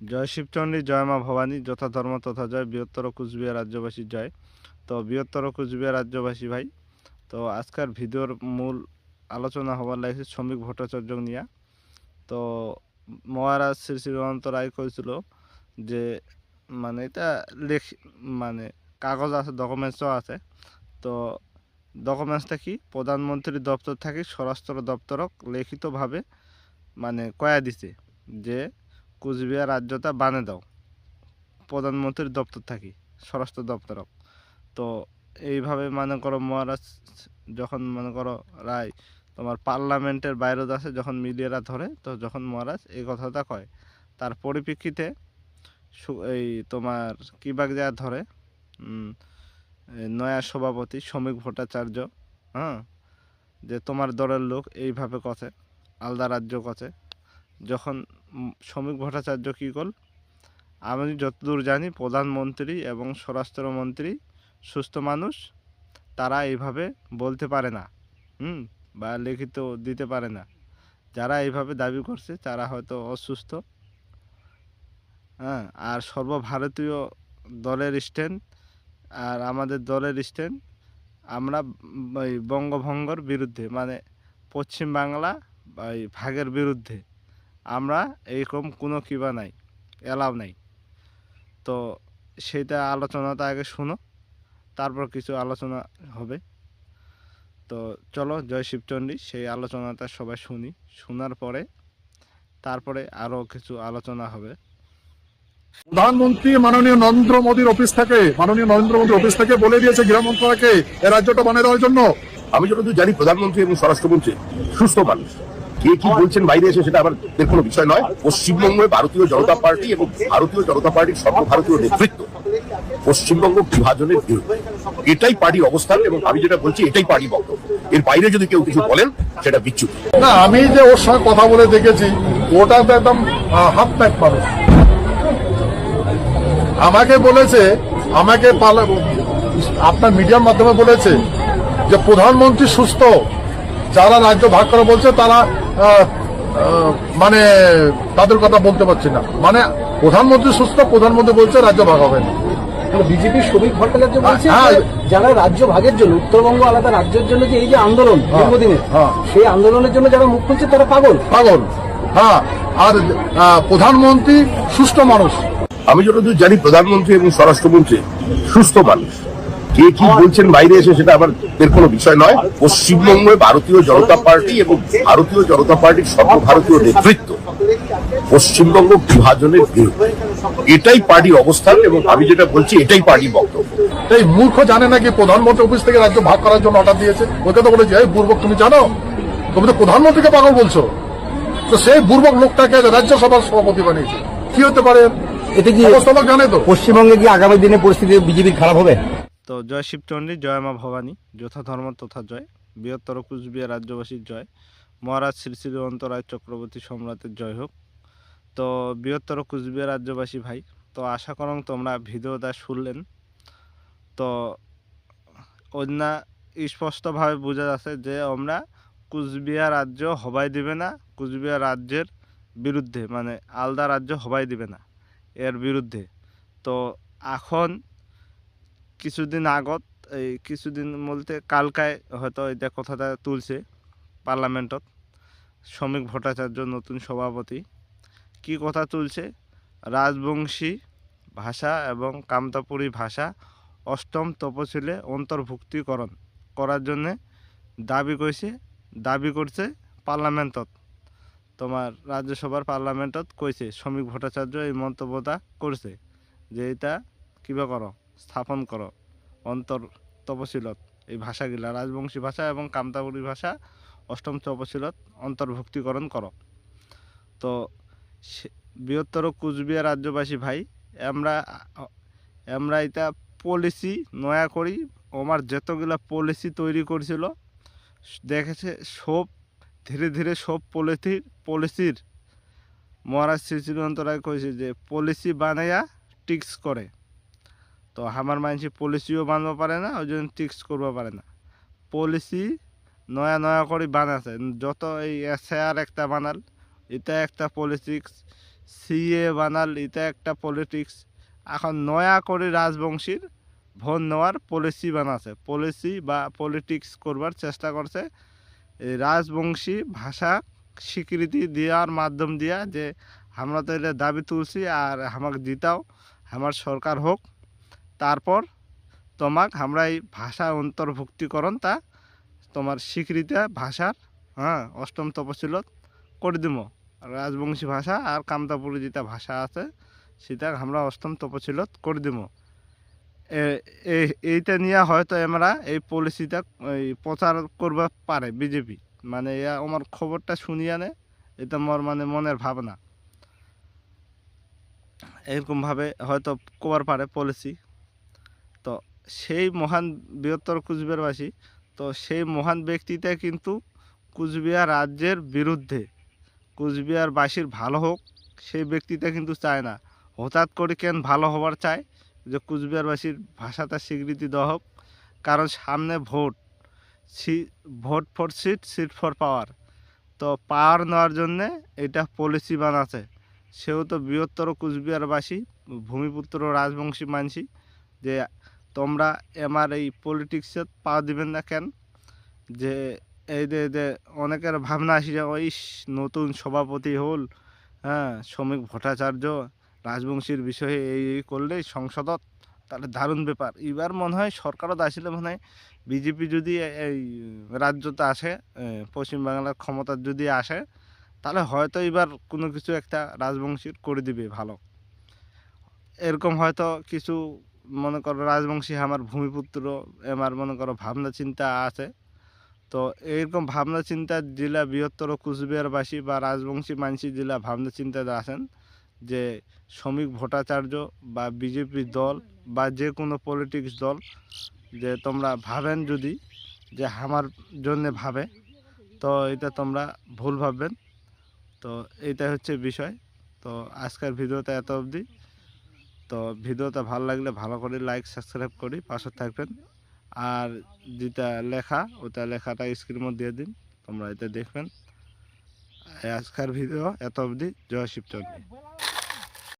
জয় শিবচণ্ডী জয় মা ভবানী, যথা ধর্ম তথা জয়। বৃহত্তর কুচবিহার রাজ্যবাসী জয়। তো বৃহত্তর কুচবিহার রাজ্যবাসী ভাই, তো আজকের ভিডিওর মূল আলোচনা হবার লাগছে শ্রমিক ভট্টাচার্য নিয়ে। তো মহারাজ শ্রী শ্রী অনন্ত রায় করেছিল যে মানে এটা লেখ মানে কাগজ আছে ডকুমেন্টসও আছে। তো ডকুমেন্টসটা কি? প্রধানমন্ত্রী দপ্তর থাকি, স্বরাষ্ট্র দপ্তরক লিখিতভাবে মানে কয়া দিছে যে কুচবিহার রাজ্যটা বানে দাও। প্রধানমন্ত্রীর দপ্তর থাকি, স্বরাষ্ট্র দপ্তরক তো এইভাবে মনে করো মহারাজ, যখন মনে করো রায় তোমার পার্লামেন্টের বাইরে আছে যখন মিডিয়ারা ধরে, তো যখন মহারাজ এই কথাটা কয়, তার পরিপ্রেক্ষিতে এই তোমার কিবাগ যা ধরে নয়া সভাপতি শ্রমিক ভট্টাচার্য হ্যাঁ যে তোমার দলের লোক এইভাবে কথে আলাদা রাজ্য কথে যখন শ্রমিক ভট্টাচার্য কী করল? আমি যতদূর জানি প্রধানমন্ত্রী এবং স্বরাষ্ট্রমন্ত্রী সুস্থ মানুষ, তারা এইভাবে বলতে পারে না, হুম, বা লিখিত দিতে পারে না। যারা এইভাবে দাবি করছে, তারা হয়তো অসুস্থ। হ্যাঁ আর সর্বভারতীয় দলের স্ট্যান্ড, আর আমাদের দলের স্ট্যান্ড, আমরা বঙ্গভঙ্গর বিরুদ্ধে মানে পশ্চিম বাংলা বা এই ভাগের বিরুদ্ধে। আমরা এইরকম কোনো কিবা নাই এলাও নাই। তো সেইটা আলোচনাটা আগে শুনো তারপর কিছু আলোচনা হবে। তো চলো জয় শিবচণ্ডী সেই আলোচনাটা সবাই শুনি। শোনার পরে তারপরে আরও কিছু আলোচনা হবে। প্রধানমন্ত্রী মাননীয় নরেন্দ্র মোদীর অফিস থেকে মাননীয় নরেন্দ্র মোদীর অফিস থেকে বলে দিয়েছে গৃহ মন্ত্রণালয়কে এ রাজ্যটা বানিয়ে দেওয়ার জন্য। আমি যতদূর জানি প্রধানমন্ত্রী এবং স্বরাষ্ট্রমন্ত্রী সুস্থ মানুষ। কে কি বলছেন, বাইরে এসে সেটা আমাদের কোনো বিষয় নয়। পশ্চিমবঙ্গে ভারতীয় জনতা পার্টি এবং ভারতীয় জনতা পার্টির সর্বভারতীয় নেতৃত্ব পশ্চিমবঙ্গ বিভাজনের বিরুদ্ধে। এটাই পার্টির অবস্থান এবং আমি যেটা বলছি, এটাই পার্টি বক্তব্য। এর বাইরে যদি কেউ কিছু বলেন, সেটা বিচ্যুতি। না, আমি যে ওর সঙ্গে কথা বলে দেখেছি, ওটা তো একদম হাফ প্যাক মানুষ। আমাকে বলেছে, আমাকে আপনার মিডিয়ার মাধ্যমে বলেছে যে প্রধানমন্ত্রী সুস্থ। যারা রাজ্য ভাগ করে বলছে তারা মানে তাদের কথা বলতে পারছি না। মানে প্রধানমন্ত্রী সুস্থ প্রধানমন্ত্রী বলছে রাজ্য ভাগ হবে না। বিজেপির শ্রমিক ভট্টাচার্য বলছে হ্যাঁ। যারা রাজ্য ভাগের জন্য উত্তরবঙ্গ আলাদা রাজ্যের জন্য যে এই যে আন্দোলন হ্যাঁ, দীর্ঘদিনের হ্যাঁ। সেই আন্দোলনের জন্য যারা মুখ খুলছে তারা পাগল। পাগল। হ্যাঁ। আর আহ, প্রধানমন্ত্রী সুস্থ মানুষ। আমি যতদূর জানি প্রধানমন্ত্রী এবং স্বরাষ্ট্রমন্ত্রী সুস্থ মানুষ। কে কি বলছেন বাইরে এসে সেটা আমাদের কোনো বিষয় নয়। পশ্চিমবঙ্গে ভারতীয় জনতা পার্টি এবং ভারতীয় জনতা পার্টির সর্বভারতীয় নেতৃত্ব পশ্চিমবঙ্গ বিভাজনের বিরুদ্ধে এটাই পার্টির অবস্থান এবং আমি যেটা বলছি এটাই পার্টির বক্তব্য। এই মূর্খ জানে নাকি প্রধানমন্ত্রী অফিস থেকে রাজ্য ভাগ করার জন্য অর্ডার দিয়েছে। ওকে তো বলেছে এই বুর্বক তুমি জানো? তুমি তো প্রধানমন্ত্রীকে পাগল বলছো। তো সেই বুর্বক লোকটাকে রাজ্যসভার সভাপতি বানিয়েছে। কি হতে পারে? এতে কি জানে তো। পশ্চিমবঙ্গে কি আগামী দিনে পরিস্থিতি বিজেপির খারাপ হবে? তো জয় শিবচণ্ডী জয় মা ভবানী, যথা ধর্ম তথা জয়। বৃহত্তর কুচবিহার রাজ্যবাসীর জয়। মহারাজ শ্রী শ্রী অন্তরায় চক্রবর্তী সম্রাটের জয় হোক। তো বৃহত্তর কুচবিহার রাজ্যবাসী ভাই, তো আশা করং তোমরা ভিডিওটা শুনলেন। তো অন্য স্পষ্টভাবে বোঝা যাচ্ছে যে আমরা কুচবিহার রাজ্য হবাই দিবে না, কুচবিহার রাজ্যের বিরুদ্ধে মানে আলাদা রাজ্য হবাই দিবে না, এর বিরুদ্ধে। তো এখন কিছুদিন আগত, এই কিছুদিন বলতে কালকায় হয়তো এটা কথাটা তুলছে পার্লামেন্টত, শ্রমিক ভট্টাচার্য নতুন সভাপতি, কি কথা তুলছে? রাজবংশী ভাষা এবং কামতাপুরী ভাষা অষ্টম তপশিলে অন্তর্ভুক্তিকরণ করার জন্যে দাবি কইছে, দাবি করছে পার্লামেন্টত। তোমার রাজ্যসভার পার্লামেন্টত কইছে, শ্রমিক ভট্টাচার্য এই মন্তব্যটা করছে যে এটা কিবা করো? স্থাপন করো। অন্তর তপশিলত। এই ভাষাগুলা রাজবংশী ভাষা এবং কামতাপুরী ভাষা অষ্টম তপশিলত অন্তর্ভুক্তিকরণ করো। তো বৃহত্তর কুচবিহার রাজ্যবাসী ভাই, আমরা আমরা এটা পলিসি নয়া করি। আমার যতগুলা পলিসি তৈরি করেছিল, দেখেছে সব, ধীরে ধীরে সব পলিসি পলিসির মহারাজ শ্রী শ্রীমন্ত রায় কয়েছে যে, পলিসি বানাইয়া টিক্স করে। তো আমার মানুষ পলিসিও বানবো পারে না, ওই জন্য টিক্স করব পারে না। পলিসি নয়া নয়া করে বানাছে, যত এই এসআর একটা বানাল, এটা একটা পলিসি সিএ বানাল, এটা একটা পলিটিক্স। এখন নয়া করে রাজবংশীর ভোট নেওয়ার পলিসি বানাছে, পলিসি বা পলিটিক্স করবার চেষ্টা করছে। এই রাজবংশী ভাষা স্বীকৃতি দেওয়ার মাধ্যম দিয়া যে, আমরা তো এটা দাবি তুলছি আর আমাকে জিতাও, আমার সরকার হোক। তারপর তোমাক আমরা এই ভাষা অন্তর্ভুক্তিকরণ তা তোমার স্বীকৃতি ভাষার হ্যাঁ অষ্টম তপশিলত করে দিব রাজবংশী ভাষা আর কামতাপুরি যেটা ভাষা আছে, সেটা আমরা অষ্টম তপশিলত করে দিব এইটা নিয়ে হয়তো আমরা এই পলিসিটা প্রচার করবা পারে বিজেপি। মানে ইয়া আমার খবরটা শুনিয়া নে, এটা মোর মানে মনের ভাবনা। এরকমভাবে হয়তো কবার পারে পলিসি। সেই মহান বৃহত্তর কুচবিহারবাসী, তো সেই মহান ব্যক্তিটা কিন্তু কুচবিহার রাজ্যের বিরুদ্ধে, কুচবিহারবাসীর ভালো হোক, সেই ব্যক্তিটা কিন্তু চায় না। হঠাৎ করে কেন ভালো হবার চায়? যে কুচবিহারবাসীর ভাষাটা স্বীকৃতি দেওয়া হোক, কারণ সামনে vote vote for seat seat for power. তো পাওয়ার নেওয়ার জন্যে এটা পলিসি বানাচ্ছে। সেও তো বৃহত্তর কুচবিহারবাসী, ভূমিপুত্র রাজবংশী মানসি, যে তোমরা আমার এই পলিটিক্সে পা দিবেন না কেন? যে এই যে অনেকের ভাবনা আসি যে ওই নতুন সভাপতি হল। হ্যাঁ শ্রমিক ভট্টাচার্য রাজবংশীর বিষয়ে এই এই করলেই সংসদত। তাহলে দারুণ ব্যাপার। এবার মনে হয় সরকারও আসলে মনে হয় বিজেপি যদি এই রাজ্যতে আসে পশ্চিমবাংলার ক্ষমতা যদি আসে, তাহলে হয়তো এবার কোনো কিছু একটা রাজবংশীর করে দিবে ভালো। এরকম হয়তো কিছু মনে করো রাজবংশী, আমার ভূমিপুত্র, আমার মনে করো ভাবনা চিন্তা আছে। তো এইরকম ভাবনা চিন্তা জেলা বৃহত্তর কুচবিহারবাসী বা রাজবংশী মানসি জেলা ভাবনা চিন্তাতে আছেন যে শ্রমিক ভট্টাচার্য বা বিজেপি দল বা যে কোনো পলিটিক্স দল, যে তোমরা ভাবেন যদি যে আমার জন্যে ভাবে, তো এটা তোমরা ভুল ভাববেন। তো এইটাই হচ্ছে বিষয়। তো আজকের ভিডিওটা এত অবধি। তো ভিডিওটা ভালো লাগলে ভালো করে লাইক সাবস্ক্রাইব করি পাশে থাকবেন। আর যেটা লেখা, ওটা লেখাটা স্ক্রিনের দিয়ে দিন, তোমরা এটা দেখবেন। আজকের ভিডিও এত অবধি, জয় শিবচন্ডী